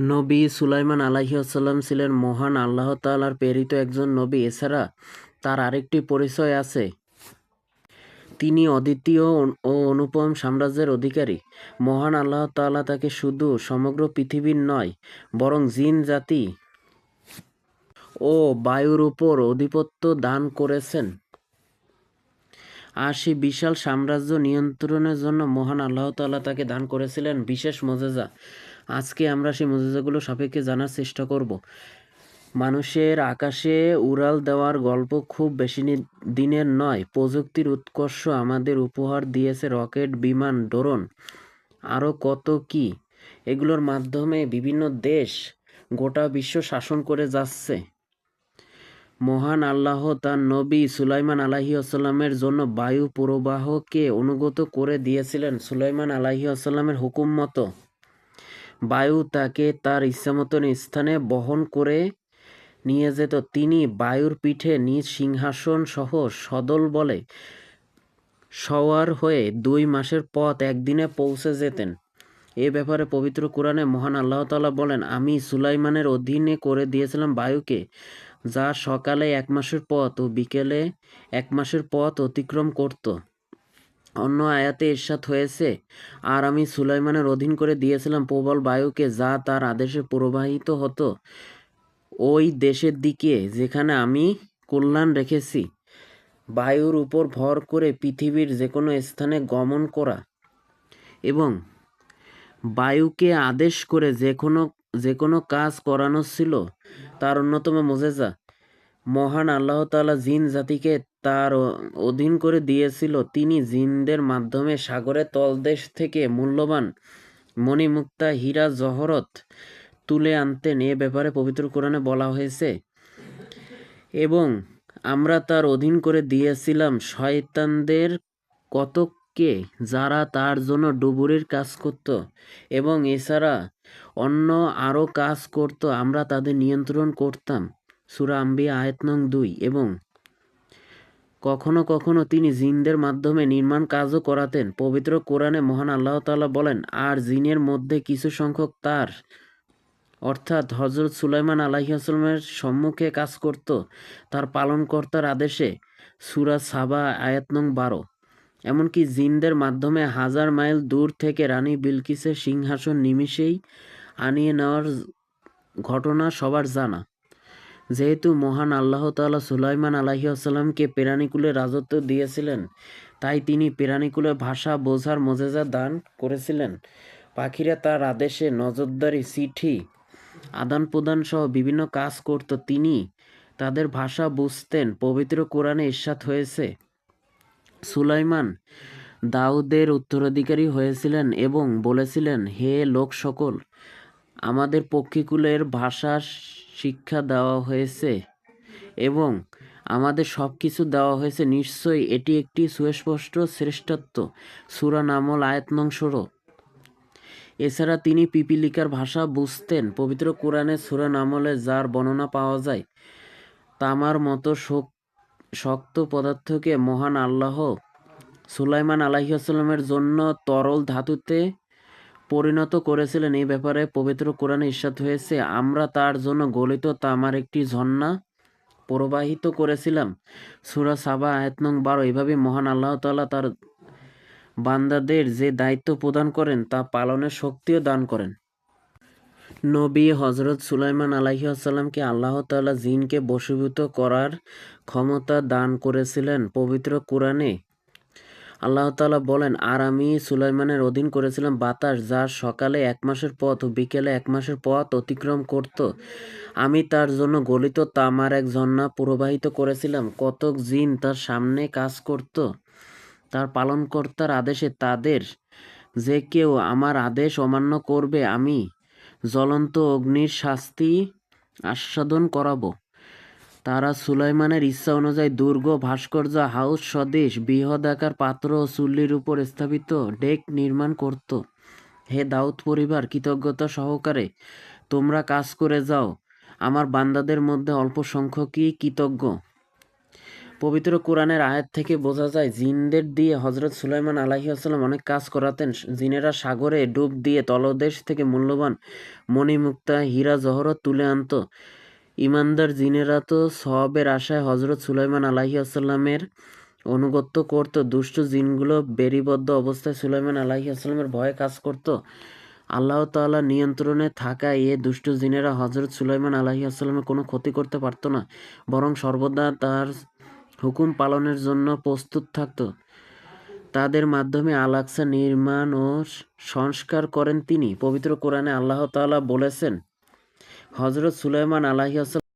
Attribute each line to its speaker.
Speaker 1: নবী সুলাইমান আলাইহিসসালাম ছিলেন মহান আল্লাহ তাআলার প্রেরিত একজন নবী। এছাড়া তার আরেকটি পরিচয় আছে। তিনি অদ্বিতীয় ও অনুপম সাম্রাজ্যের অধিকারী। মহান আল্লাহ তাআলা তাকে শুধু সমগ্র পৃথিবীর নয়, বরং জিন, জাতি ও বায়ুর উপর আধিপত্য দান করেছেন। আর বিশাল সাম্রাজ্য নিয়ন্ত্রণের জন্য মহান আল্লাহ তাআলা তাকে দান করেছিলেন বিশেষ মজেজা আজকে আমরা সেই মজেজাগুলো সাপেক্ষে জানার চেষ্টা করব। মানুষের আকাশে উড়াল দেওয়ার গল্প খুব বেশি দিনের নয়। প্রযুক্তির উৎকর্ষ আমাদের উপহার দিয়েছে রকেট, বিমান, ড্রোন। আরও কত কি? এগুলোর মাধ্যমে বিভিন্ন দেশ গোটা বিশ্ব শাসন করে যাচ্ছে। মহান আল্লাহ তার নবী সুলাইমান আলাহি আসাল্লামের জন্য বায়ু প্রবাহকে অনুগত করে দিয়েছিলেন। সুলাইমান আলাহি আসাল্লামের হুকুম মতো। বায়ু তাকে তার ইচ্ছামতন স্থানে বহন করে নিয়ে যেত। তিনি বায়ুর পিঠে নিজ সিংহাসন সহ সদল বলে সওয়ার হয়ে দুই মাসের পথ একদিনে পৌঁছে যেতেন। এ ব্যাপারে পবিত্র কোরআনে মহান আল্লাহ তাআলা বলেন, আমি সুলাইমানের অধীনে করে দিয়েছিলাম বায়ুকে, যা সকালে এক মাসের পথ ও বিকেলে এক মাসের পথ অতিক্রম করত। অন্য আয়াতে ইরশাদ হয়েছে, আর আমি সুলাইমানের অধীন করে দিয়েছিলাম প্রবল বায়ুকে যা তার আদেশে প্রবাহিত হতো ওই দেশের দিকে যেখানে আমি কল্যাণ রেখেছি। বায়ুর উপর ভর করে পৃথিবীর যে কোনো স্থানে গমন করা এবং বায়ুকে আদেশ করে যে কোনো যে কোনো কাজ করানো ছিল তার অন্যতম মোজেজা। মহান আল্লাহ তাআলা জিন জাতিকে তার অধীন করে দিয়েছিল। তিনি জিনদের মাধ্যমে সাগরের তলদেশ থেকে মূল্যবান মণিমুক্তা হীরা জহরত তুলে আনতেন। এ ব্যাপারে পবিত্র কোরআনে বলা হয়েছে, এবং আমরা তার অধীন করে দিয়েছিলাম শয়তানদের কতককে যারা তার জন্য ডুবুরির কাজ করত এবং এছাড়া অন্য আরও কাজ করত। আমরা তাদের নিয়ন্ত্রণ করতাম। সুরা নং দুই এবং কখনো কখনো তিনি জিনদের মাধ্যমে নির্মাণ কাজও করাতেন। পবিত্র কোরআনে মহান আল্লাহ তাআলা বলেন, আর জিনের মধ্যে কিছু সংখ্যক তার, অর্থাৎ হজরত সুলাইমান আলাইহাসলামের সম্মুখে কাজ করত, তার পালনকর্তার আদেশে সুরা সাবা, আয়াত নং বারো। এমনকি জিনদের মাধ্যমে হাজার মাইল দূর থেকে রানী বিলকিসের সিংহাসন নিমিষেই আনিয়ে নেওয়ার ঘটনা সবার জানা। যেহেতু মহান আল্লাহ তাআলা সুলাইমান আলাহি আসাল্লামকে প্রাণীকুলে রাজত্ব দিয়েছিলেন, তাই তিনি প্রাণীকুলে ভাষা বোঝার মজেজা দান করেছিলেন। পাখিরা তার আদেশে নজরদারি, চিঠি, আদান প্রদান সহ বিভিন্ন কাজ করত। তিনি তাদের ভাষা বুঝতেন, পবিত্র কোরআনে ইরশাদ হয়েছে। সুলাইমান দাউদের উত্তরাধিকারী হয়েছিলেন এবং বলেছিলেন, হে লোক সকল আমাদের পক্ষীকুলের ভাষা শিক্ষা দেওয়া হয়েছে এবং আমাদের সব কিছু দেওয়া হয়েছে। নিশ্চয়ই এটি একটি সুস্পষ্ট শ্রেষ্ঠত্ব। সুরা নামল আয়াত নং ষোলো। এছাড়া তিনি পিপিলিকার ভাষা বুঝতেন। পবিত্র কোরআনে সুরা নামলে যার বর্ণনা পাওয়া যায়, তামার মতো শক- শক্ত পদার্থকে মহান আল্লাহ সুলাইমান আলাইসাল্লামের জন্য তরল ধাতুতে পরিণত করেছিলেন এই ব্যাপারে পবিত্র কোরআনে ইরশাদ হয়েছে, আমরা তার জন্য গলিত তামার একটি ঝর্ণা প্রবাহিত করেছিলাম। সুরা সাবা, আয়াত নং বারো, এভাবে মহান আল্লাহ তাআলা তার বান্দাদের যে দায়িত্ব প্রদান করেন, তা পালনের শক্তিও দান করেন। নবী হজরত সুলাইমান আলাইসাল্লামকে আল্লাহ তাআলা জিনকে বশীভূত করার ক্ষমতা দান করেছিলেন পবিত্র কোরআনে। আল্লাহ তাআলা বলেন, আর আমি সুলাইমানের অধীন করেছিলাম বাতাস, যা সকালে এক মাসের পথ ও বিকেলে এক মাসের পথ অতিক্রম করত। আমি তার জন্য গলিত তামার এক ঝর্ণা প্রবাহিত করেছিলাম। কতক জিন তার সামনে কাজ করত, তার পালনকর্তার আদেশে তাদের, যে কেউ আমার আদেশ অমান্য করবে, আমি জ্বলন্ত অগ্নির শাস্তি আস্বাদন করাবো। তারা সুলাইমানের ইচ্ছা অনুযায়ী দুর্গ, ভাস্কর্য, হাউস, স্বদেশ বৃহদাকার পাত্র ও চুল্লির উপর স্থাপিত ডেক নির্মাণ করত। হে দাউদ পরিবার, কৃতজ্ঞতা সহকারে তোমরা কাজ করে যাও। আমার বান্দাদের মধ্যে অল্প সংখ্যকই কৃতজ্ঞ। পবিত্র কোরআনের আয়াত থেকে বোঝা যায়, জিনদের দিয়ে হজরত সুলাইমান আলাহিসাল্লাম অনেক কাজ করাতেন। জিনেরা সাগরে ডুব দিয়ে তলদেশ থেকে মূল্যবান মণিমুক্তা হীরা জহরত তুলে আনতো। ইমানদার জিনেরা তো সবের আশায় হজরত সুলাইমান আলাহিসাল্লামের অনুগত্য করত, দুষ্ট জিনগুলো বেরিবদ্ধ অবস্থায় সুলাইমান আলাহিসাল্লামের ভয়ে কাজ করত। আল্লাহ তাআলা নিয়ন্ত্রণে থাকায় এ দুষ্ট জিনেরা হজরত সুলাইমান আলাহিসাল্লামের কোনো ক্ষতি করতে পারত না, বরং সর্বদা তার হুকুম পালনের জন্য প্রস্তুত থাকত। তাদের মাধ্যমে আলাক্সা নির্মাণ ও সংস্কার করেন তিনি। পবিত্র কোরআনে আল্লাহ তাআলা বলেছেন হজরত সুলাইমান আলাহিসাল্লাম